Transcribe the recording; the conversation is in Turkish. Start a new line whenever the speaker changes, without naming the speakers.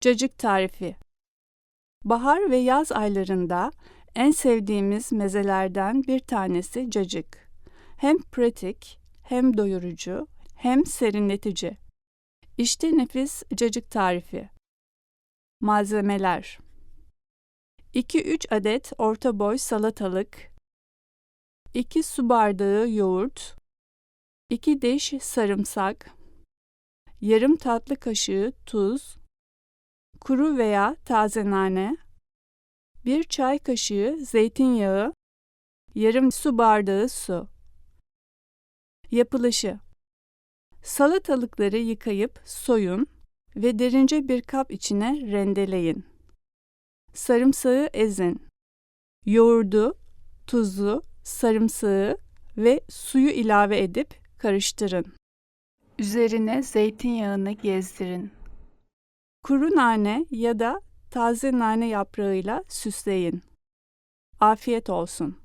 Cacık tarifi. Bahar ve yaz aylarında en sevdiğimiz mezelerden bir tanesi cacık. Hem pratik, hem doyurucu, hem serinletici. İşte nefis cacık tarifi. Malzemeler 2-3 adet orta boy salatalık, 2 su bardağı yoğurt, 2 diş sarımsak, yarım tatlı kaşığı tuz, kuru veya taze nane, 1 çay kaşığı zeytinyağı, yarım su bardağı su. Yapılışı Salatalıkları yıkayıp soyun ve derince bir kap içine rendeleyin. Sarımsağı ezin. Yoğurdu, tuzu, sarımsağı ve suyu ilave edip karıştırın. Üzerine zeytinyağını gezdirin. Kuru nane ya da taze nane yaprağıyla süsleyin. Afiyet olsun.